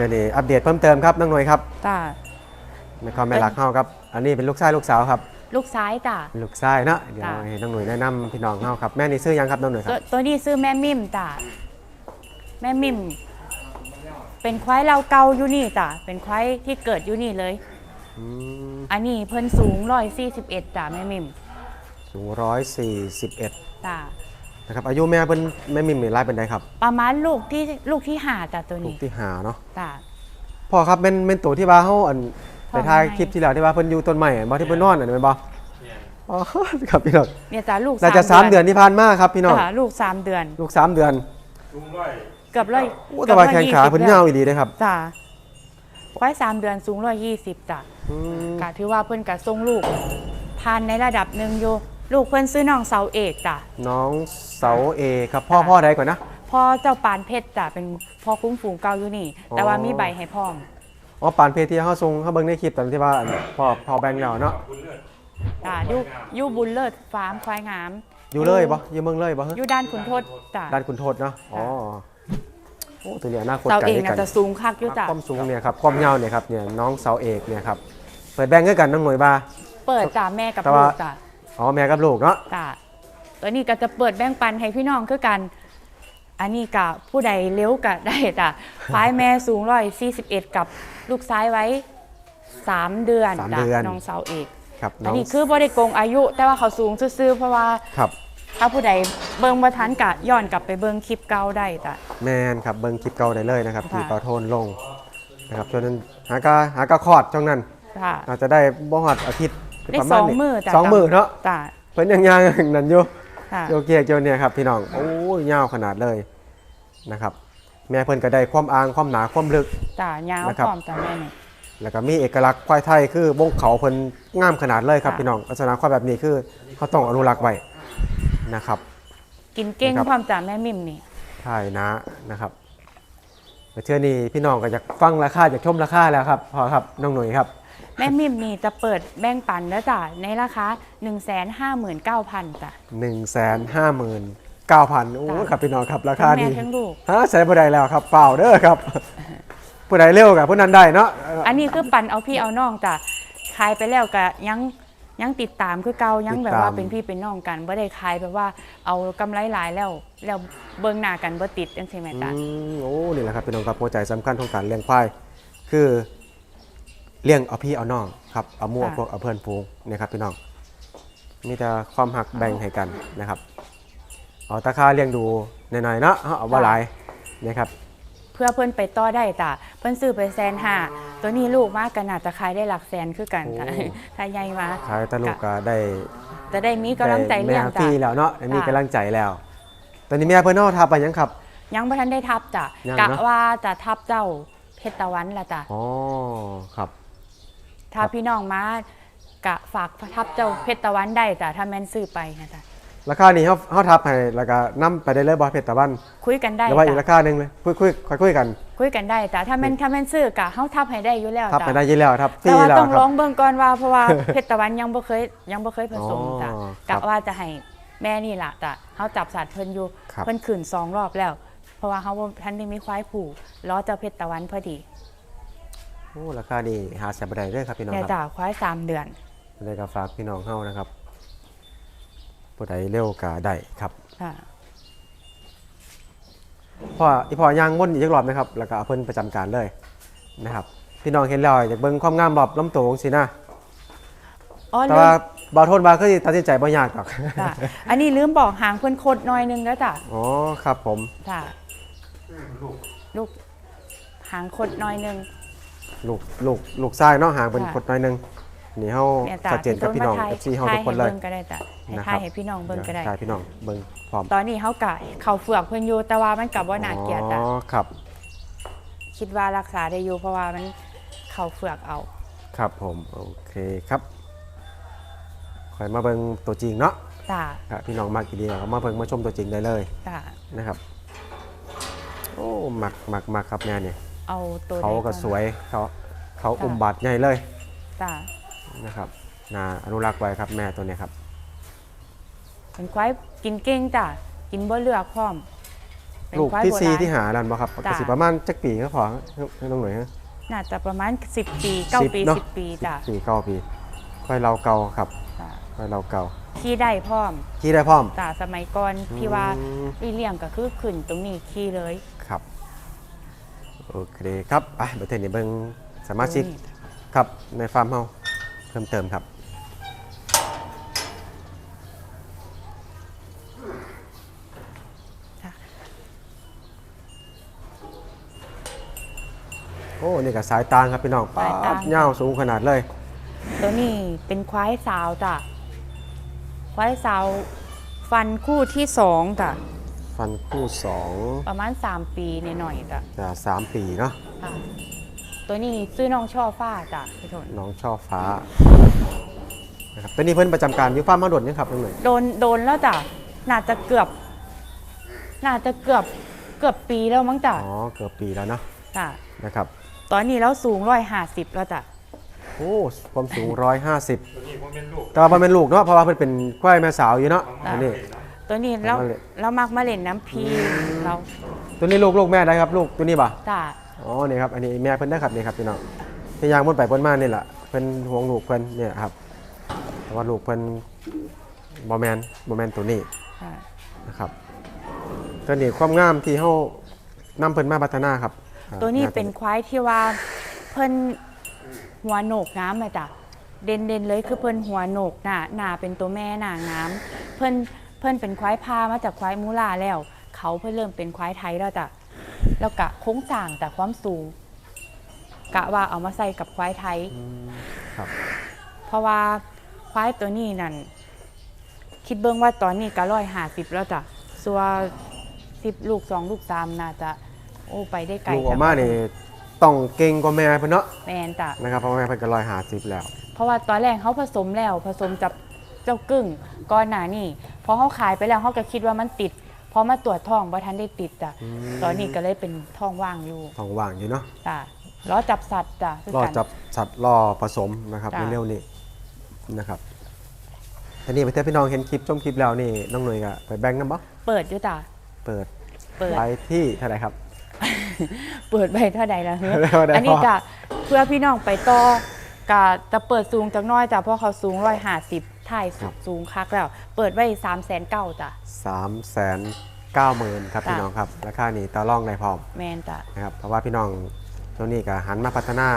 เดี๋ยวนี้อัปเดตเพิ่มเติมครับน้องหน่วยครับจ้าในความแม่หลักเฮาครับ อันนี้เป็นลูกชายลูกสาวครับลูกซ้ายจ้าเป็นลูกชายเนาะเดี๋ยวค่ะให้น้องหน่วยแนะนำพี่น้องเฮาครับแม่นี่ซื้อยังครับน้องหน่วยคตัรัวบตัวนี้ซื้อแม่มิมจ้าแม่มิม เป็นควายเราเกาอยู่นี่จ้าเป็นควายที่เกิดอยู่นี่เลย อืมอันนี้เพิ่นสูงร้อยสี่สิบเอ็ดจ้าแม่มิมสูงร้อยสี่สิบเอ็ดจ้า นะครับอายุแม่เป็นแม่มิมนี่ไล่เป็นไดครับประมาณลูกที่ลูกที่หาจ้าตัวลูกนี้ที่หาเนาะจ้าพ่อครับเป็นเป็นตัวที่ว่าเฮาอันพ่ไปอถ่ายไม้ คลิปที่แล้วที่ว่าเพิ่นอยู่ต้นไม้อันบ่ที่เพิ่นนอนอันนั้นแม่นบ่อ๋อ ครับพี่น้องเนี่ยจ้าลูกน่าจะสามเดือนที่ผ่านมาครับพี่น้องจ้าลูกสามเดือน ลูกสามเดือนเกือบร้อยโอ้แต่ว่าแข้งขาเพิ่นยาวอีหลีเด้ครับจ้าควายสามเดือนสูงร้อยยี่สิบจ้าอืมกะถือว่าเพิ่นกะทรงลูกพานในระดับหนึ่งอยู่ ลูกเพิ่นซื้อน้องเสาเอกจ้ะน้องเสาเอครับพ่อพ่อใดก่อนนะ พ่อเจ้าปานเพชรจ้ะเป็นพ่อคุ้มฝูงเก่าอยู่นี่ อ๋อ แต่ว่ามีใบให้พร้อมอ๋อปานเพจที่เขาส่งเขาเบิ่งในคลิปตอนที่ว่าอันพ่อพ่อแบงค์แล้วเนาะจ้ะอยู่อยู่บุญเลิศฟาร์มควายงามอยู่เลยบ่อยู่เมืองเลยบ่อยู่ด้านขุนทดจ้ะ ด้านคุณโทษเนาะอ๋อโอ้ตัวเนี้ยน่าคตเสาไกลเอกด้วยน่ากันจะสูงคักอยู่จ้ะความสูงเนี่ยครับความยาวเนี่ยครับเนี่ยน้องเสาเอกเนี่ยครับเปิดแบงค์ด้วยกันน้องหน่วยบ่าเปิดจ้ะแม่กับแต่ลูว่า กจ้ะ อ๋อแม่กับลูกเนาะจ้ะตัวนี้ก็จะเปิดแบ่งปันให้พี่น้องคือกัน อันนี้กะผู้ใดเลี้ยวกะได้จ้ะควายแม่สูงร้อยสี่สิบเอ็ดกับลูกซ้ายไว้สามเดือนสามจ้ะเดือนน้องเสาเอกครับอัน้นองนี้คือบ่ได้โกงอายุ แต่ว่าเขาสูงซื่อๆเพราะว่า ครับ ถ้าผู้ใดเบิ่งบ่ทันกะย้อนกลับไปเบิ่งคลิปเก่าได้จ้ะ แมนครับเบิ่งคลิปเก่าได้เลยนะครับค่ะ ที่เปาโทนลงนะครับช่วงนั้นหากาหากาคลอดช่วงนั้นจ้ะอาจจะได้บ่ฮอดอาทิตย์ ได้ประสมาณองนี้มือจ้ะสองมือเนาะจ้ะเพิ่นยังย่างนั่นอยู่ค่ะโยเกียเกียวเนี่ยครับพี่น้องโอ้ยยาวขนาดเลยนะครับ แม่เพิ่นก็ได้ความอ่างความหนาความลึก จ้ะยาวนะครับ พร้อมจ้ะแม่นี่ แล้วก็มีเอกลักษณ์ควายไทยคือบงเขาเพิ่นงามขนาดเลยครับค่ะ พี่น้องลักษณะควายแบบนี้คือเขาต้องอนุรักษ์ไว้นะครับ กินเก่งนะครับ พร้อมจ้ะแม่มิมนี่ ใช่นะนะครับเชื่อนี้พี่น้องก็อยากฟังราคาอยากชมราคาแล้วครับพอครับน้องหนุ่ยครับ แม่มิมนี่จะเปิดแบ่งปันแล้วจ้ะในราคา159,000จ้ะ1 5 9 0 0 0โอ้จ้ะครับพี่น้องครับราคาทั้งแม่นี้ทั้งลูก ฮะใส่บ่ได้แล้วครับเปล่าเด้อครับ ผู้ใดเร็วกับผู้นั้นได้เนาะอันนี้คือปันเอาพี่เอาน้องจ้ะขายไปแล้วก็ยังยังติดตามคือเก่ายังแบบว่าเป็นพี่เป็นน้องกันบ่ได้ขายแบบว่าเอากำไรหลายแล้วแล้วเบิ่งหน้ากันบ่ติดจังซี่แม่จ้ะ อืมโอ้นี่แหละครับพี่น้องครับหัวใจสำคัญของการเลี้ยงควายคือ เลี้ยงเอาพี่เอาน้องครับเอาหมู่เอาพวกเอาเพื่อนฝูงนะครับพี่น้องมีแต่ความหักแบ่งให้กันนะครับเอาตาคาเลี้ยงดูหน่อยๆเนาะเอาเอาว่าหลายนะครับ เพื่อเพิ่นไปต่อได้จ้ะเพิ่นซื้อไปแสนห้าตัวนี้ลูกมากก็น่าจะขายได้หลักแสนคือกันค่ะโอ้ ถ้าใหญ่มาขายตะลูกก็ได้จะได้มีกำลังใจเลี้ยงได้จ้ะแม่ฟรีแล้วเนาะได้มีจ้ะ กำลังใจแล้ว ตอนนี้แม่เพิ่นเอาทับไปยังครับ ยังบ่ทันได้ทับจ้ะยังกะเนอะ ว่าจะทับเจ้าเพชรตะวันละจ้ะอ๋อครับ ถ้าพี่น้องมากะฝากทับเจ้าเพชรตะวันได้จ้ะถ้าแม่นซื้อไปนะจ๊ะราคานี้เฮาเฮาทับให้แล้วก็นํไปได้เลยบ่เพชรตะวันคุยกันได้หรือว่าอีกจ้ะราคาหนึงเลยคุยคุยค่อยคุยกัน คุยกันได้จ้ะถ้าแม่นถ้าแม่นซื้อกะเฮาทับให้ได้อยู่แล้วทับจ้ะไปได้ยี่แล้วครับฟรีแต่ว่าแล้วต้องคลรัอบงเบิ่งก่อนว่าเพราะว่าเพชรตะวันยังบ่เคยยังบ่เคยผสมจ้ะอ๋อครักะบว่าจะให้แม่นี่ล่ะจ้ะเฮาจับสัตว์เพิ่นอยู่ครับเพิ่นขึ้นสองรอบแล้ว เพราะว่าเฮาบ่ทันได้มีควายผูล้อเจ้าเพชรตะวันพอดี โอ้ราคานี่หาแสนบ่ได้เด้อครับพี่น้องเนี่ยครับจ้ะควายสามเดือน เลยก็ฝากพี่น้องเฮานะครับผู้ใดเร็วก็ได้ครับค่ะพ่ออีพ่อย่างวนอีกจักรอบนะครับแล้วก็เอาเพิ่นประจำการเลยนะครับ พี่น้องเห็นแล้วอยากเบิ่งความงามรอบลำตัวจังซี่นะอ๋อแต่ลืว่ามบ่าวโทนว่าคือสิตัดสินใจบ่ยากหรอกจ้ะอันนี้ลืมบอกหางเพิ่นโคดหน่อยนึงแล้วจ้ะอ๋อครับผม จ้ะลูก หางโคดหน่อยนึง ลูกลูกลูกชายเนาะห่างเป็นค่ะคนน้อยหนึงนี่เฮาเนี่ยจ้ะชัดเจนกับพี่น้องที่ FC เฮาทุกคนเลย ให้เบิ่งก็ได้จ้ะให้นะครับทายให้พี่น้องเบิ่งก็ได้ใช่พี่น้องเบิ่งพร้อมตอนนี้เฮากะเข้าเฟือกเพิ่นอยู่แต่ว่ามันกับว่าน่าเกลียดจ้ะอ๋อครับคิดว่ารักษาได้อยู่เพราะว่ามันเข้าเฟือกเอา ครับผมโอเคครับคอยมาเบิ่งตัวจริงเนาะจ้ะครับพี่น้องมากกี่เดียวมาเบิ่งมาชมตัวจริงได้เลยจ้ะนะครับ โอ้หมักหมักหมักครับแม่เนี่ย เอาตัวเขาใดก็อนสวยเขาเขาค่ะอุ้มบาดใหญ่เลยจ้ะนะครับนาอนุรักษ์ไว้ครับแม่ตัวเนี้ยครับเป็นควายกินเก่งจ้ะกินบ่เลือกพร้อมเป็นลูกควายที่โบซีราณที่หาดันบ่ครับจ้ะก็สิประมาณจักปีก็พอให้น้องหน่วยฮะน่าจะประมาณ 10 ปีเก้าสิบปีเนอะสิบปีจ้ะปีเก้าปี ค่อยเราเก่าครับจ้ะค่อยเราเก่าขี่ได้พร้อมขี่ได้พร้อมจ้ะสมัยก่อนที่ว่าอืมอีเลี้ยงก็คือขึ้นตรงนี้ขี่เลยครับ โอเคครับไปเดี๋ยวเทนนี่เบิ่งสมาชิกโอ้ยครับในฟาร์มเฮาเพิ่มเติมครับจ้ะโอ้นี่ก็สายตางครับพี่น้องปาสายตางดเงาวสูงขนาดเลย ตัวนี้เป็นควายสาวจ้ะควายสาวฟันคู่ที่สองจ้ะ ฟันคู่สองประมาณ 3 ปีหน่อยๆจ้ะจะสามปีเนาะค่ะตัวนี้ซื้อน้องช่อฟ้าจ้ะพี่ทนน้องช่อฟ้านะครับตัวนี้เพิ่นประจำการอยู่ฟาร์มมาโดดยังครับน้องหน่อยโดนโดนแล้วจ้ะน่าจะเกือบ น่าจะเกือบเกือบปีแล้วมั้งจ้ะอ๋อเกือบปีแล้วเนาะจ้ะนะครับ ตอนนี้แล้วสูงร้อยห้าสิบแล้วจ้ะโอ้ความสูง 150แต่ว่ามันเป็นลูกเนาะเพราะว่าเพิ่นเป็นควายแม่สาวอยู่เนาะอันนี้ ตัวนี้แล้วมาเลยแล้วมักมาเล่นน้ำพีเราตัวนี้ลูกลูกแม่ได้ครับลูกตัวนี้ป่ะจ้ะอ๋อนี่ครับอันนี้แม่เพิ่นได้ครับนี่ครับพี่น้องที่ยางบนไปบนมานี่แหละเพิ่นห่วงลูกเพิ่นเนี่ยครับแต่ว่าลูกเพิ่นบ่แมนบ่แมนตัวนี้จ้ะนะครับตัวนี้ความงามที่เฮานํเพิ่นมาพัฒนาครับอ่าตัวนี้แม่เป็นควายที่ว่าเพิ่นหัวโหนกน้ำอะจ้ะเด่นเด่นๆเลยคือเพิ่นหัวโหนกหน้าหน้าเป็นตัวแม่หน้าน้ำเพิ่น เพิ่นเป็นควายพามาจากควายมูลาแล้ว เขาเพิ่นเริ่มเป็นควายไทยแล้วจ้ะแล้วกะโค้งสร้างแต่ความสูง กะว่าเอามาใส่กับควายไทย อืมครับ เพราะว่าควายตัวนี้นั่นคิดเบิ้งว่าตอนนี้ก็ร้อยหาสิบแล้วจ้ะส่วนสิบลูกสองลูกสามน่าจะโอ้ไปได้ไกลลูกออกมานี่ต้องเก่งกว่าแม่เพิ่นเนาะแมนจ้ะ นะครับเพราะว่าแม่เพิ่นก็150แล้ว เพราะว่าตอนแรกเขาผสมแล้วผสมจับ เจ้ากึ่งก้อนหนานี่พอเขาขายไปแล้วเขาก็คิดว่ามันติดพอมาตรวจท้องว่าทันได้ติดจ้ะอืม ตอนนี้ก็เลยเป็นท้องว่างอยู่ท้องว่างอยู่เนาะจ้ะล้อจับสัตว์จ้ะคือรอกัน จับสัตว์รอผสมนะครับจ้ะ เร็วๆนี้นะครับทีนี้ไปเพื่อนพี่น้องเห็นคลิปชมคลิปแล้วนี่น้องหน่วยก็ไปแบ่งน้ำบ่เปิดอยู่จ้ะ เปิดเปิด ไว้ที่เท่าไหร่ครับ เปิดไปเท่าใดแล้วเฮ้ยเท่าใดอันนี้พอจะเพื่อพี่น้องไปต่อกะจะเปิดสูงจักหน้อยจ้ะเพราะเขาสูงร้อยห้าสิบ ถ่ายสุดสูงคักแล้ว เปิดไว้สามแสนเก้าจ้ะสามแสนเก้าหมื่นครับจ้ะพี่น้องครับราคานี้ต่อรองได้พร้อมแมนจ้ะนะครับเพราะว่าพี่น้องช่วงนี้ก็หันมาพัฒนา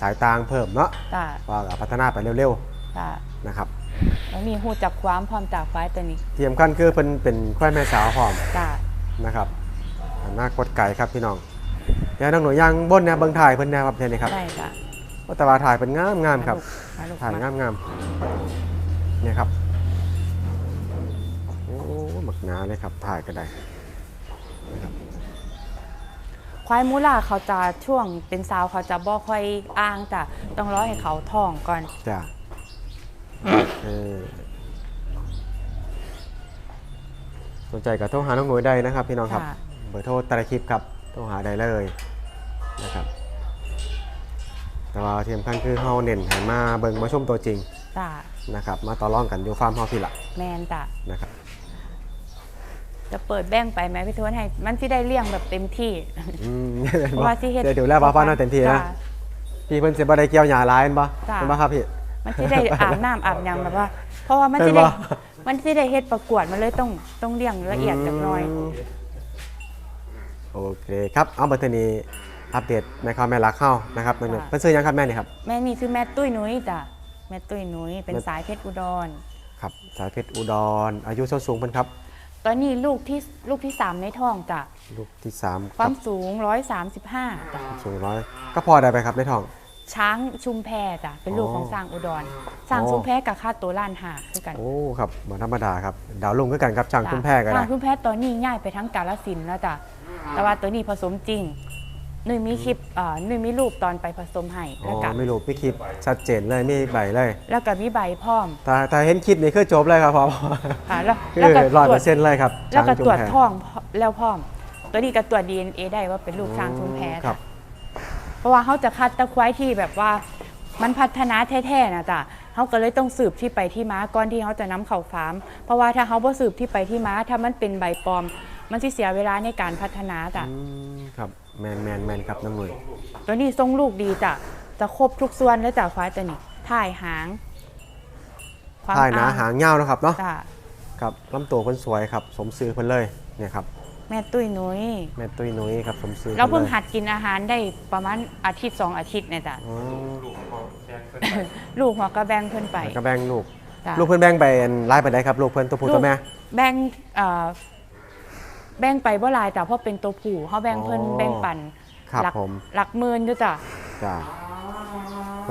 สายตางเพิ่มเนาะจ้ะว่าก็พัฒนาไปเร็วจ้ะๆนะครับแล้วมีหูจับความพร้อมจากควายตัวนี้ที่สำคัญคือเป็นเป็นควายแม่สาวพร้อมจ้ะนะครับอนาคตไก่ครับพี่น้องเดี๋ยวน้องหน่วยยางบนเนี่ยเบิ่งถ่ายเพิ่นแนวครับเท่านี้ครับได้จ้ะว่าแต่ว่าถ่ายเป็นงามงามๆครับมาลูกถ่ายมางามงามๆ เนี่ยครับ โอ้หมักหนาเลยครับถ่ายก็ได้ควายมูล่าเขาจะช่วงเป็นสาวเขาจะบ่ค่อยอ้างจ้ะต้องรอให้เขาท้องก่อน จ้ะเออสนใจก็โทรหาน้องหน่วยได้นะครับ พี่น้องครับ ค่ะ เบอร์โทรใตรคลิปครับโทรหาได้เลยนะครับ แต่ว่าที่สำคัญคือเฮาเน้นให้มาเบิ่งมาชมตัวจริง จ้ะ นะครับ มาต่อรองกันอยู่ฟาร์มเฮาพี่ละแมนจ้ะนะครับ จะเปิดแบ่งไปไหมพี่ทวนให้มันที่ได้เลี้ยงแบบเต็มที่ อืมเพราะว่าที่เฮ็ด เดี๋ยวดูแลบ้านๆเนาะเต็มที่นะจ้ พี่เพิ่นสิบ่ได้เกี่ยวหญ้าหลายแม่นบ่จ้ะเป็นบ่ครับพี่ มันที่ได้อาบน้ำอาบหยังแบบว่า เพราะว่ามันเป็นที่ได้บ่ มันที่ได้เฮ็ดประกวดมันเลยต้องต้องเลี้ยงละเอียดจักหน่อย มโอเคครับ เอาบัดนี้อัปเดตแม่ข้าวแม่รักเข้านะครับนั่นเป็นซื้อยังครับแม่นี่ครับ แม่นี่คือแม่ตุ้ยนุ้ยจ้ะ แม่ตุ้ยนุ้ยเป็นแม่สายเพชรอุดร ครับสายเพชรอุดร อายุเท่าสูงเพิ่นครับ ตอนนี้ลูกที่ลูกที่สามในท้องจ้ะลูกที่สามคควารับมสูง 135จ้ะสูงร้อยก็พอได้ไปครับในท้อง ช้างชุมแพจ้ะเป็นลูกอ๋อของสร้างอุดรสร้างอ๋อชุมแพกับค่าตัวล้านห้าคือกัน โอ้ครับบ่ธรรมดาครับดาวลุงคือกันครับช่างคุ้มแพ้ก็สได้ร้างชุมแพตอนนี้ง่ายไปทั้งกาลสินธุ์แล้วจ้ะ แต่ว่าตัวนี้ผสมจริง นุ้ยมีคลิปเอ่อนุ้ยมีรูปตอนไปผสมให้อ๋แล้วอก็ไม่รู้พี่คลิปชัดเจนเลยมีใบเลยแล้วก็มีใบพร้อมถ้าถ้าเห็นคลิปนี้คือจบเลยครับพอค่ะแล้วคืแล้วอก็ร้อยตรเปวอจร์เซ็นต์เลยครับแล้วก็ช้างตรวจชุมแพท้องแล้วพร้อม ตัวนี้ก็ตรวจ DNA ได้ว่าเป็นลูกช้างชุมแพครัจ้ะบ เพราะว่าเขาจะคัดตะควายที่แบบว่ามันพัฒนาแท้ๆนะจ๊ะเขาก็เลยต้องสืบที่ไปที่ม้าก่อนที่เขาจะนำเข่าฟาร์ม เพราะว่าถ้าเขาบ่สืบที่ไปที่ม้าถ้ามันเป็นใบปลอม มันสิเสียเวลาในการพัฒนาจ้ะ อืมครับ แมนแมนแมนครับน้องหนุ่ยตัวนี้ทรงลูกดีจ้ะจะครบทุกส่วนแล้วจ้ะควายตัวนี้ถ่ายหางความถ่ายหนาอ้หางเงาวนะครับเนาะจ้ะครับลำตัวเพิ่นสวยครับ สมซื้อเพิ่นเลยเนี่ยครับแม่ตุ้ยนุ้ยแม่ตุ้ยนุ้ยครับสมซื้อเราเพิ่งลยหัดกินอาหารได้ประมาณอาทิตย์สองอาทิตย์เนี่ยจ้ะอ๋อลูกหัวกระแบงเพิ่นไปแล้วก็แบ่งลูก จ้ะลูกเพิ่นแบ่งไปไล่ไปได้ครับ ลูกเพิ่นตัวผู้ตัวแม่ แบ่งเอ่อ แบ่งไปบ่หลายจ้ะเพราะเป็นตัวผู้เขาแบ่งเพิ่นอ๋อแบ่งปันครับหลักผม หลักหมื่นอยู่จ้ะ จ้า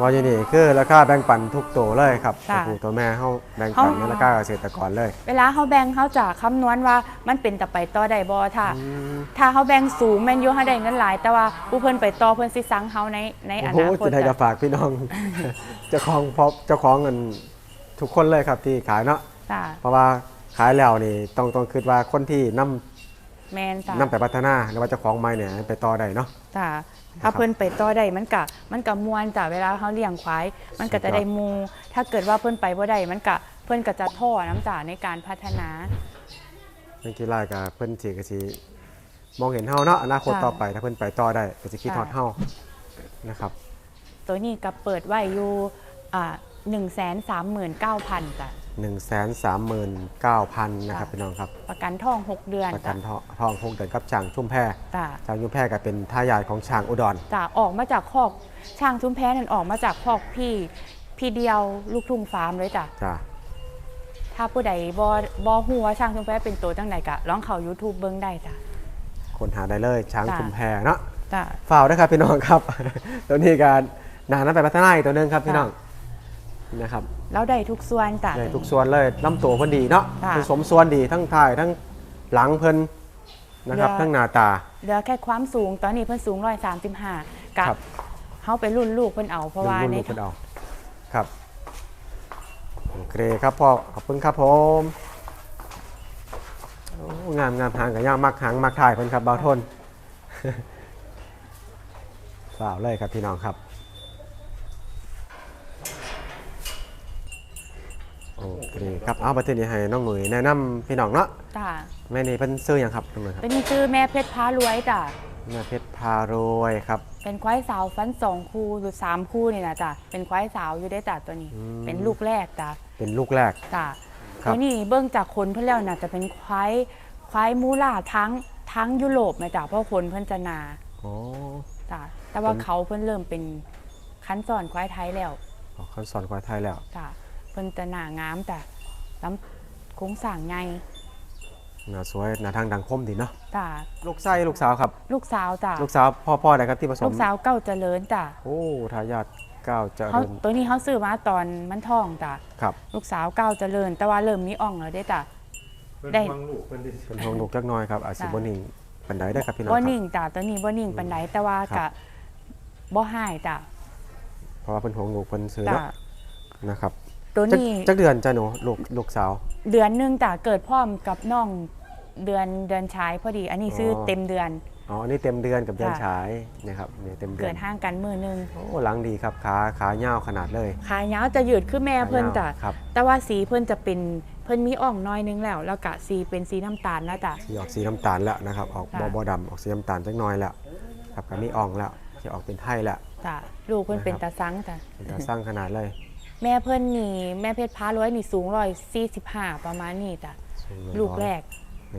ว่าอยู่นี่คือราคาแบ่งปันทุกตัวเลยครับตัวจ้ะผู้ตัวแม่เฮาแบ่งปันเฮา ในราคาเกษตรกรเลยเวลาเขาแบ่งเขาจะคำนวณว่ามันเป็นแต่ไปต่อได้บ่ถ้า อืมถ้าเขาแบ่งสูงแม่นอยู่เขาได้เงินหลาย แต่ว่าผู้เพิ่นไปต่อเพิ่นสิสั่งเขาในในอโอ้นาโหคตจะได้จะจ้ะฝากพี่น้อง เจ้าของพอเจ้าของเงินทุกคนเลยครับที่ขายเนาะ จ้ะ เพราะว่าขายแล้วนี่ต้องต้องคิดว่าคนที่นำ แม่นจ้ะนำไปพัฒนาหรือว่าเจ้าของไม้เนี่ยไปต่อได้เนาะ จ้ะถ้าเพิ่นไปต่อได้มันก็มันก็ม่วนจ้ะเวลาเขาเลี้ยงควาย มันก็จะได้หมู ถ้าเกิดว่าเพิ่นไปบ่ได้มันก็เพิ่นก็จะท้อน้ำจ้ะในการพัฒนา นักกีฬากับเพิ่นสิก็สิมองเห็นเฮาเนาะอนาคตค่ะต่อไปถ้าเพิ่นไปต่อได้ก็สิคิดฮอดเฮานะครับ ตัวนี้ก็เปิดไว้อยู่อ่า139,000จ้ะ 139,000นะครับพี่น้องครับ ประกันท่อง 6 เดือนประกัจ้ะนทองทองพงเดินกับช้างชุ่มแพจ้ะช้างชุ่มแพก็เป็นทายาทของช้างอุดร จ้ะออกมาจากคอกช่างชุมแพ้นั่นออกมาจากคอกพี่พี่เดียวลูกทุ่งฟาร์มเลยจ้ะ จ้าถ้าผู้ใดบ่บ่ฮู้ว่าช่างชุมแพ้เป็นตัวจังไดก็ลองเข้า YouTube เบิ่งได้จ้ะ คนหาได้เลยช้างจ้ะ ชุ่มแพเนาะจ้ะ ฝ่าวนะครับพี่น้องครับ ตัวนี้การนานนั้นไปพัฒนาอีกตัวหนึงครับพี่น้อง นะครับแล้วได้ทุกส่วนจ้ะได้ทุกส่วนเลยลำตัวเพิ่นดีเนาะค่ะผสมส่วนดีทั้งท้ายทั้งหลังเพิ่นนะครับเรือ ทั้งหน้าตา เหลือแค่ความสูงตอนนี้เพิ่นสูง135กับครับเฮาไปรุ่นลูกเพิ่นเอาเพราะว่ารุ่นใน ลูกเพิ่นเอาครับโอเคครับพ่อขอบคุณครับผมโอ้งามงามหางกับย่างมักหางมักถ่ายเพิ่นครับเบาทนฝ่าวเลยครับพี่น้องครับ โอเคครับเอาประเทศนี้ให้น้องหนุ่ยแนะนำพี่น้องเนาะจ้ะแม่นี่เพิ่นซื้อหยังครับน้องหนุ่ยครับตัวนี้ชื่อแม่เพชรพารวยจ้ะแม่เพชรพารวยครับ เป็นควายสาวฟันสองคู่หรือสามคู่นี่นะจ้ะเป็นควายสาวอยู่ได้จ้ะตัวนี้ อืม เป็นลูกแรกจ้ะเป็นลูกแรก จ้ะครับ ตัวนี้เบื้องจากคนเพิ่นแล้วน่ะจะเป็นควายควายมูล่าทั้งทั้งยุโรปนะจ้ะเพราะคนเพิ่นจะหนาอ๋อจ้ะแต่ว่าเป็นเขาเพิ่นเริ่มเป็นคันสอนควายไทยแล้วออกคันสอนควายไทยแล้ว จ้ะ เพิ่นจะหนางามจ้ะลำโครงสร้างใหญ่หน้าสวยหน้าทางดังคมดีเนาะจ้ะลูกไส้ลูกสาวครับ ลูกสาวจ้ะลูกสาวพ่อพ่ออะไรครับที่ผสลูมกสาวเก้าเจริญจ้ะโอ้ทายาทก้าวเจเขาริญตัวนี้เขาซื้อมาตอนมันท้องจ้ะครับลูกสาวเก้าเจริญ แต่ว่าเริ่มมีอ่องแล้วได้อจ้ะ ได้เป็นทองลูกจักหน้อยครับอาจสิจ้ะบ่นิ่งปันไดได้อครับพี่น้องบ่ครับ นิ่งจ้ะตัวนี้บ่นิ่งปานใดแต่ว่าครักะบ บ่หายจ้ะเพราะว่าเป็นของลูกเพิ่นซื้อจ้ะเนาะนะครับ ตัวจักนี้จักเดือนจ้ะหนูลูกลูกสาว เดือนหนึงจ้ะเกิดพร้อมกับน้องเดือนเดือนชายพอดี อันนี้ซื้อเต็มเดือน อ๋ออันนี้เต็มเดือนกับเดือนจ้ะฉายนะครับนี่เต็มเดืเกิอนดห่างกันมือหนึงโอ้หลังดีครับขาขาเหี่ยวขนาดเลยขายาวจะยืดคือแม่เพิ่นจ้ะขายาวครับแต่ว่าสีเพิ่นจะเป็นเพิ่นมีอ่องน้อยนึงแล้ว แล้วกะสีเป็นสีน้ำตาลแล้วจ้ะ สีออกสีน้ำตาลแล้วนะครับ ออกจ้ะบ่บ่ดำออกสีน้ำตาลจักหน้อยแล้วครับก็มีอ่องแล้วจะออกเป็นไทยแล้ว จ้ะลูกเพิ่นเป็นนะครับ ตาซังจ้ะเป็นตาสร้างขนาดเลย แม่เพิ่นนี่แม่เพชรพาร้อยนี่สูง145ประมาณนี้จ้ะลูกแรก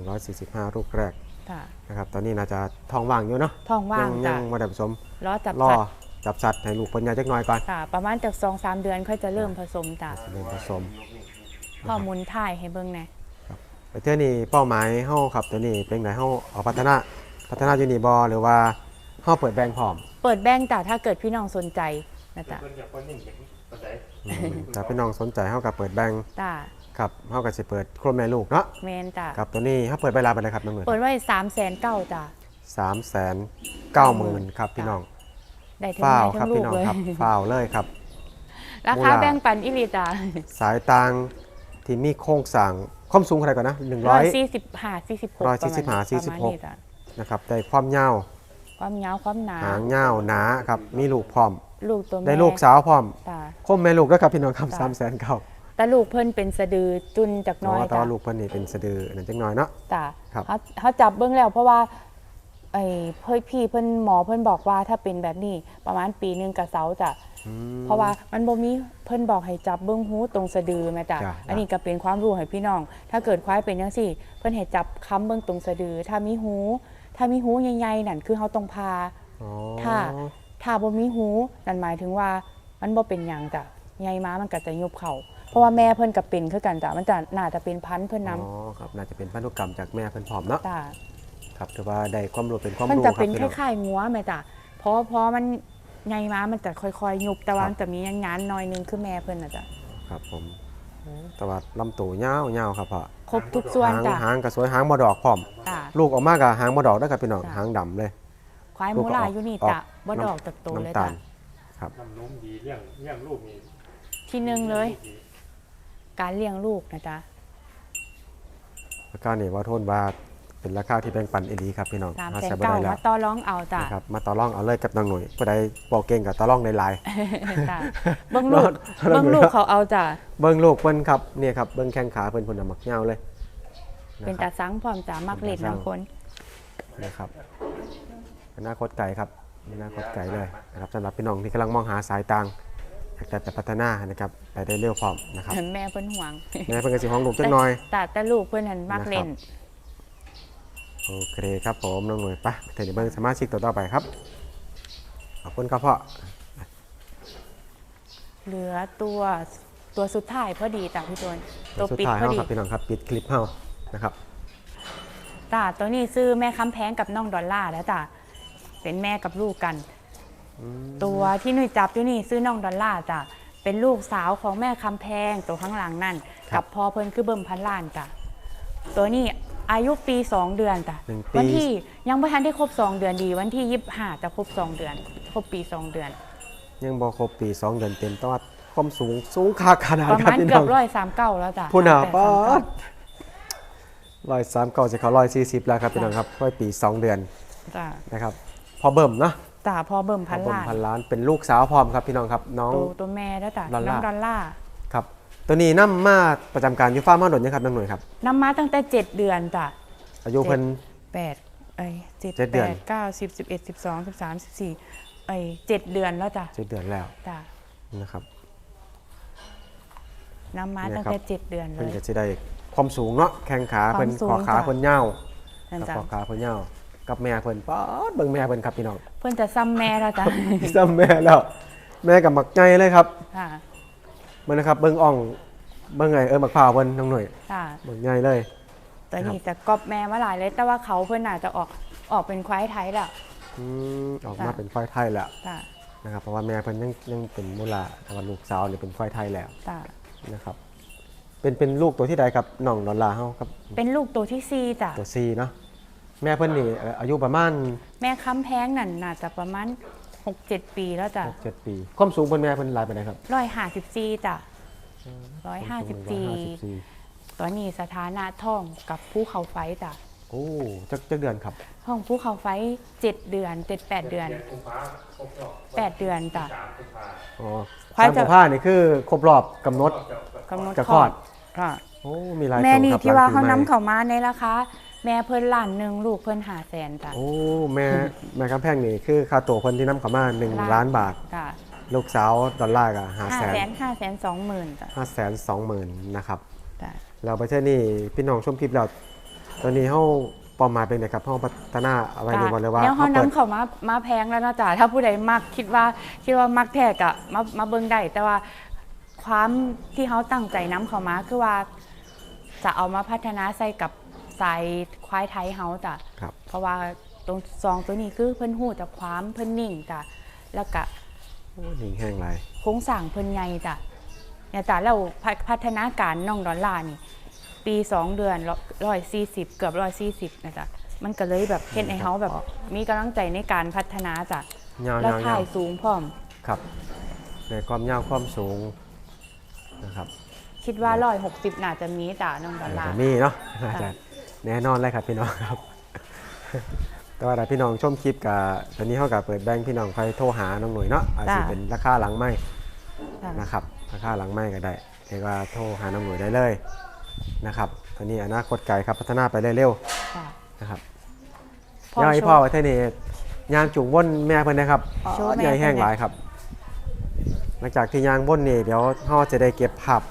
145ลูกแรกจ้ะ นะครับ ตอนนี้น่าจะท้องว่างอยู่เนาะท้องว่างยัจ้ะ ยังบ่ได้ผสมล้อจับรอสัตว์จับสัตว์ให้ลูกเพิ่นใหญ่จักหน่อยก่อนจ้ะประมาณจากสองสามเดือนค่อยจะเริ่มผสมจ้ะเริ่มผสม ข้อมูลถ่ายให้เบิ่งแหน่ไปเที่ยวนี่เป้าหมายเฮาครับตัวนี้เป็นไหนเฮาเอาพัฒนาพัฒนาอยู่นี่บ่หรือว่าเฮาเปิดแบงค์พร้อมเปิดแบงค์จ้ะถ้าเกิดพี่น้องสนใจนะจ๊ะอืม ถ้าพี่น้องสนใจเฮาก็เปิดแบงค์จ้ะครับเฮาก็สิเปิดโครแม่ลูกเนาะแมนจ้ะครับตัวนี้เฮาเปิดใบลาไปเลยครับน้องหมื่นเปิดไว้สามแสนเก้าจ้ะสามแสนเก้าหมื่นครับพี่น้องได้ทั้งฝ้าวแม่ครัทั้บงลูพี่กน้องเลยครับฝ้าวเลยครับรามูคาลาแบ่งปันอิลีจ้ะสายตางที่มีโครงสร้างความสูงเท่าไหร่ก่อนนะร้อย100สี่สิบห้าสี่สิบหกร้อยสี่สิบห้าสี่สิบหกจ้ะนะครับได้ความยาวความยาวความหนาหางยาวหนาครับมีลูกพร้อม ลูกตัวแม่ได้ลูกสาวพร้อมจ้ะคมแม่ลูกแล้วครับพี่น้องครับจ้ะสามแสนเก้าแต่ลูกเพิ่นเป็นสะดือจุนจากน้น้ออยแต่จ้ะว่าลูกเพิ่นนี่เป็นสะดืออันนั้นจังน้อยเนาะ จ้ะครับ เขาเขาจับเบื้องแล้วเพราะว่าไอ้เพื่อพี่เพิ่นหมอเพิ่นบอกว่าถ้าเป็นแบบนี้ประมาณปีหนึงกับเสาจ้ะ อืม เพราะว่ามันบ่มีเพิ่นบอกให้จับเบื้องหูตรงสะดือแม่จ้ะจ้ะ อันนี้ก็เป็นความรู้ให้พี่น้อง ถ้าเกิดควายเป็นจังซี่ เพิ่นให้จับค้ำเบื้องตรงสะดือ ถ้ามีหู ถ้ามีหูใหญ่ๆนั่นคือเฮาต้องพา อ๋อ ถ้า ถ้าบ่มีหูนั่นหมายถึงว่ามันบ่เป็นหยังจ้ะใหญ่มามันก็จะยุบเข่าเพราะว่าแม่เพิ่นก็เป็นคือกันจ้ะมันจะน่าจะเป็นพันธุ์เพิ่นนำอ๋อครับน่าจะเป็นพันธุกรรมจากแม่เพิ่นพร้อมเนาะจ้ะครับถือว่าได้ความรู้เป็นความมันรู้จะครับเป็นพี่คน้อง ล้ายๆงัวแม่จ้ะเพราะเพราะมันใหญ่มามันจะค่อยๆยุบแต่ว่าครับ มันจะมีงานๆหน้อยนึงคือแม่เพิ่นน่ะจ้ะครับผมแต่ว่าลำตัวยาวยาวครับพ่อครบทุกส่วนหางจ้ะหางก็สวยหางบ่ดอกพร้อม จ้ะ ลูกออกมาก็หางบ่ดอกเด้อครับพี่น้องจ้ะ หางดำเลย ควายลูมูกก็ลาออกอยู่นี่ออกจ้ะบ่ดอกจากโตเลยน้ำตาจ้ะลครับน้ำนมดีเลี้ยงเลี้ยงลูกนี่ที่หนึ่งเลย การเลี้ยงลูกนะจ๊ะราคานี่ว่าโทษว่าเป็นราคาที่แบ่งปันอีหลีครับพี่น้องสามหาแสนใช้บ่เก้าได้แล้วมาต่อร้องเอาจ้ะนะครับมาต่อรองเอาเลยกับนางหน่วยผู้ใดบอกเก่งกับต่อรองในไลน์จ้ะเบิ้งลูกรอดเบิ้งลูกเขาเอาจ้ะเบิ้งลูกเพิ่นครับเนี่ยครับเบิ้งแข้งขาเพิ่นเพิ่นน่ะมักยาวเลย เป็นนะคตารับสังพร้อมจ้ะมักเล่นน้ำคนนะครับ อนาคตไกลครับอนาคตไกลเลยนะครับสำหรับพี่น้องที่กำลังมองหาสายต่างอยากจะไปพัฒนานะครับไปได้เร็วพร้อมนะครับแม่เพิ่นห่วงแม่เพิ่นก็สิห้องลูกจักหน่อยแต่แต่ลูกเพิ่นหันมักเล่นโอเคครับผมน้องหน่วยไปเดี๋ยวเบิ้งสมาชิกตัวต่อไปครับขอบคุณครับพ่อเหลือตัวตัวสุดท้ายพอดีจ้ะพี่ตวนตัวสุดปิดท้ายพอเฮาดีครับพี่น้องครับปิดคลิปเฮานะครับจ้ะตัวนี้ซื้อแม่คำแพงกับน้องดอลลาร์แล้วจ้ะ เป็นแม่กับลูกกัน ตัวที่หนุ่ยจับอยู่นี่ซื้อน้องดอลลาร์จ้ะเป็นลูกสาวของแม่คำแพงตัวข้างหลังนั่น ครักับบพ่อเพิ่นคือเบิ่มพันล้านจ้ะตัวนี้อายุปี 2 เดือนจ้ะหนึ่งปี วันที่ยังไม่ทันได้ครบ 2 เดือนดี วันที่25จะครบ 2 เดือน ครบปี 2 เดือน ยังบ่ครบปี 2 เดือนเต็มแต่ว่าความสูงสูงค่าขนาดประครับมาณพี่เกืน้ออบงร้อยสามเก้าแล้วจ้ะพูดหนาแต่ป๊าสามเก้าดร้อยสามเก้าจะเขาร้อยสี่สิบแล้วครับพี่น้องครับร้อยปี 2 เดือนจ้ะนะครับ พอเบิ่มเนาะจ้ะพ่อเบิ่มพพัอนเบิ่มล้านพันล้านเป็นลูกสาวพร้อมครับพี่น้องครับน้อง ตัวตัวแม่แล้วจ้ะดอลน้ลาอร์ งดอลลาร์ครับตัวนี้นํมาประจำการอยู่ฟาร์มมาดนยังครับน้องหน่วยครับน้ำมาตั้งแต่ 7 เดือนจ้ะ อายุเพิ่น แปดเอ้ยเจ็ดเจ็ดเดืแปอน ดเก้าสิบสิบเอ็ดสิบสองสิบสามสิบสี่เอ้ยเจ็ดเดือนแล้วจ้ะเจ็ดเดือนแล้วจ้ะนะครับ น้ำมาเนี่ยตั้งครับแต่เจ็ดเดือนเลเพิ่นย ก็สิได้ความสูงเนาะแข้งขาเพิ่นความสูงขอขาจ้ะ เพิ่นยาวนั่นกับจ้ะขอขาเพิ่นยาว กับแม่เพิ่นป๊าดเบิ่งแม่เพิ่นครับพี่น้องเพื่อนจะซ้ำแม่แล้วจ้ะซ้ำแม่แล้ว แม่กับหมักใหญ่เลยครับค่ะเบิ่งนะครับเบิ่งอ่องเบิ่งไงเออหมักพร้าวเพิ่นน้องหน่อยค่ะหมักใหญ่เลยตัวนี้จะกอบแม่มาหลายเลย แต่ว่าเขาเพื่อนอาจจะออกออกเป็นควายไทยแล้วอืมออกมาจ้ะเป็นควายไทยแล้วจ้ะนะครับเพราะว่าแม่เพิ่นยังยังเป็นมูลาแต่ว่าลูกสาวเนี่ยเป็นควายไทยแล้วจ้ะนะครับเป็นเป็นลูกตัวที่ใดครับน้องดอลลาร์เฮาครับ เป็นลูกตัวที่สี่จ้ะตัวซีเนาะ แม่เพิ่นนี่เอ่ออายุประมาณแม่ค้ำแพงนั่นน่าจะประมาณหกเจ็ดปีแล้วจ้ะ6-7ปีความสูงเพิ่นแม่เพิ่นหลายปานใดครับร้อยห้าสิบสี่จ้ะร้อยห้าสิบสี่154ตัวนี้สถานะท่องกับภูเขาไฟจ้ะโอ้จักจักเดือนครับห้องภูเขาไฟเจ็ดเดือนเจ็ดแปดเดือนเดือนกุมภาครบรอบแปดเดือนจ้ะสามกุมภาอ๋อควายสามจะกับผ้านี่คือครบรอบกำหนด กำหนดจะคลอด ค่ะ โอ้มีหลายแม่ตัวนี่ครับที่ว่าหลังเขาปีใหม่นำเขามาในราคา แม่เพิ่นล้านหนึ่งลูกเพิ่นหาแสนจ้ะโอ้แม่แม่กำแพงนี่คือค่าตัวคนที่นำเข้ามา1ล้านล้านบาท จ้ะลูกสาวดอลลาร์ก็5ห้าแสแสนนห้าแสนสองหมื่นจ้ะห้าแสนสองหมื่นนะครับจ้ะเราประเทศนี้พี่น้องชมคลิปเราตอนนี้เฮาเป้าหมายเป็นไงครับเฮาพัฒนาอะไรนี่บ่เลยว่าแล้วเขาเปิดนำเขามามาแพงแล้วนะจ๊ะถ้าผู้ใดมักคิดว่าคิดว่ามักแท้กะมามาเบิ่งได้แต่ว่าความที่เขาตั้งใจนำเขามาคือว่าจะเอามาพัฒนาใส่กับ สายควายไทยเฮาจ้ะครับเพราะว่าตรงซองตัวนี้คือเพิ่นหูจากความเพิ่นนิ่งจ้ะแล้วก็โอ้นิ่งแห้งไรโครงสร้างเพิ่นใหญ่จ้ะเนี่ยจ้ะแล้วพัฒพัฒนาการน้องดอลลาร์นี่ ปีสองเดือนร้อยสี่สิบเกือบร้อยสี่สิบนะจ๊ะมันก็เลยแบบเห็นไอ้เฮาแบบ มีกำลังใจในการพัฒนาจ้ะยาวแล้วยาวถ่ายสูงพร้อมครับในความยาวความสูงนะครับ คิดว่าร้อยหกสิบน่าจะมีจ้ะน้องดอลลาแต่ร์มีเนาะน่าจะ แน่นอนเลยครับพี่น้องครับ แต่ว่าถ้าพี่น้องชมคลิปกับตอนนี้เฮากับเปิดแบงค์พี่น้องใครโทรหาน้องหน่วยเนาะอาจจะเป็นราคาหลังไม่จ้ะนะครับราคาหลังไม่ก็ได้เรียกว่าโทรหาน้องหนุ่ยได้เลยนะครับตอนนี้อนาคตไกลครับพัฒนาไปเร็วค่ะๆนะครับพ่อย่าให้โชว์พ่อไว้เท่านี้ยางจุงว่นแม่เพิ่นนะครับโชว์แม่ใหญ่แห้งเพิ่นหลายครับ หลังจากที่ยางว่นนี่เดี๋ยวเฮาจะได้เก็บภาพ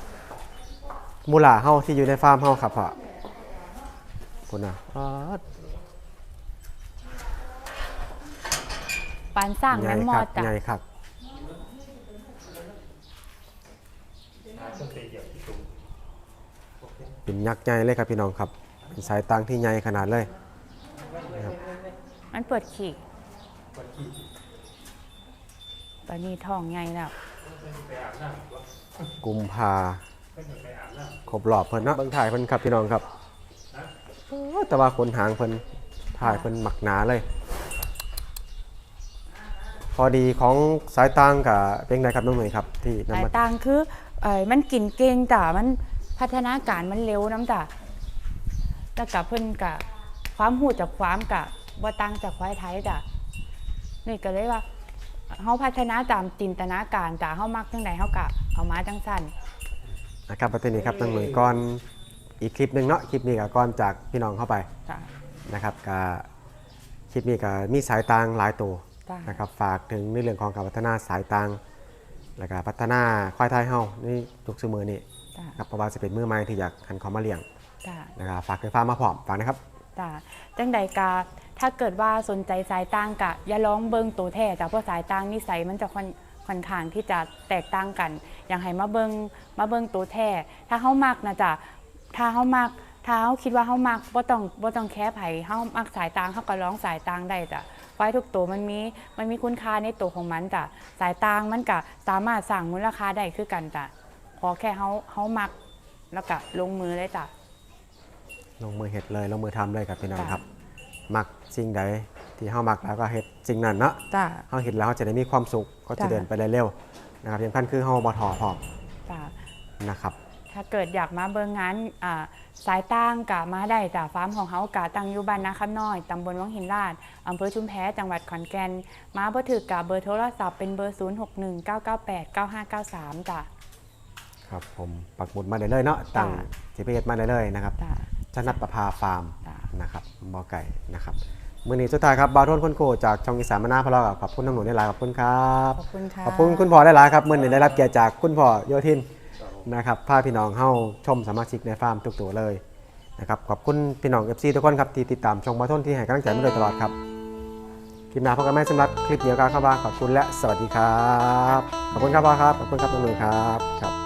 มูลาเฮาที่อยู่ในฟาร์มเฮาครับพ่อ คุณน่ะอ๊าดปานสร้างใหญ่แม่มอคัดกจ้ะใหญ่คักต้นเตยเหยียบที่สูงเป็นยักษ์ใหญ่เลยครับพี่น้องครับ เป็นสายตางที่ใหญ่ขนาดเลยมันเปิดขีกวันขี้ตอนนี้ท้องใหญ่แล้วไปอาบน้ำวะกุมภาเพิ่งไปอาบน้ครบรอบเพิ่นเนาะเบิ่งถ่ายเพิ่นครับพี่น้องครับโอ้ แต่ว่าขนหางเพิ่นถ่ายเพิ่นหมักหนาเลย พอดีของสายตางกับเป็นไงครับน้องหน่ยครับ ที่นำสายมาต่างคือเอ่อมันกินเก่งจ้ะมันพัฒนาการมันเร็วน้ำจ้ะแล้วกับเพิ่นกับความหูจากความกับว่าต่างจากควายไทยจ้ะนี่ก็เลยว่าเฮาพัฒนาตามจินตนาการจ้ะเฮามักจังใดเฮากะเอามาจังสั้นนะครับประเด็นนี้ครับน้องหน่ยก่อน อีกคลิปหนึ่งเนาะคลิปนี้กับก่อนจากพี่น้องเข้าไปจ้ะนะครับกับคลิปนี้กับมีสายตางหลายตัวจ้ะ นะครับฝากถึงในเรื่องของการพัฒนาสายตางแล้วก็พัฒนาควายไทยเฮานี่ทุกสมือนี่จ้ะครับเพราะว่าจะเป็นมือใหม่ที่อยากหันเขามาเลี้ยงจ้ะนะครับฝากไฟฟ้ามาพร้อมฝากนะครับ จ้ะจังใดกาถ้าเกิดว่าสนใจสายต่างกะอย่าลองเบิ่งตัวแท้จ้ะเพราะสายต่างนิสัยมันจะค่อนค่อนข้างที่จะแตกต่างกัน อย่างให้มาเบิ่งมาเบิ่งตัวแท้ถ้าเฮามักนะจ้ะ ถ้าเฮามักถ้าเฮาคิดว่าเฮามักบ่ต้องบ่ต้องแค่ไผเฮามักสายต่างเฮาก็ร้องสายต่างได้จ้ะควายทุกตัวมันมีมันมีคุณค่าในตัวของมันจ้ะสายต่างมันก็สามารถสร้างมูลค่าได้คือกันจ้ะขอแค่เฮาเฮามักแล้วก็ลงมือเลยจ้ะลงมือเฮ็ดเลยลงมือทำเลยครับพี่น้องจ้ะครับ มักสิ่งใดที่เฮามักแล้วก็เฮ็ดสิ่งนั้นเนาะจ้ะเฮาเฮ็ดแล้วเฮาจะได้มีความสุขก็จะจ้ะเดินไปได้เร็วนะครับที่สำคัญคือเฮาบ่ท้อพร้อมจ้ะนะครับ ถ้าเกิดอยากมาเบิ่งงานอ่าสายตั้งกะมาได้จากฟาร์มของเฮากะตั้งอยู่บ้านนาคำน้อย ตำบลวังหินลาด อำเภอชุมแพจังหวัดขอนแก่น มาบ่ถือกะเบอร์โทรศัพท์เป็นเบอร์ 0619989593จ้ะครับผมปักหมุดมาได้เลยเนาะตั้งจ้ะ GPS มาได้เลยนะครับจ้ะชนัดประภาฟาร์มจ้ะนะครับบอไก่นะครับมือนี้สุดท้ายครับบาวโทนคนโกจากช่องอีสานมานาพะเลาะกับขอบคุณน้องหนูได้หลายขอบคุณครับ ขอบคุณค่ะขอบคุณคุณพ่อได้หลายครับมือนี้ได้รับเกียรติจากคุณพ่อโยธิน นะครับพาพี่น้องเข้าชมสมาชิกในฟาร์มทุกตัวเลยนะครับขอบคุณพี่น้องเอฟซีทุกคนครับที่ติดตามช่องบาทุนที่ให้กำลังใจมาโดยตลอดครับคลิปหน้าพบกันใหม่สำหรับคลิปเดียวกันครับว่าขอบคุณและสวัสดีครับ ขอบคุณครับพ่อครับขอบคุณครับทุกคนครับครับ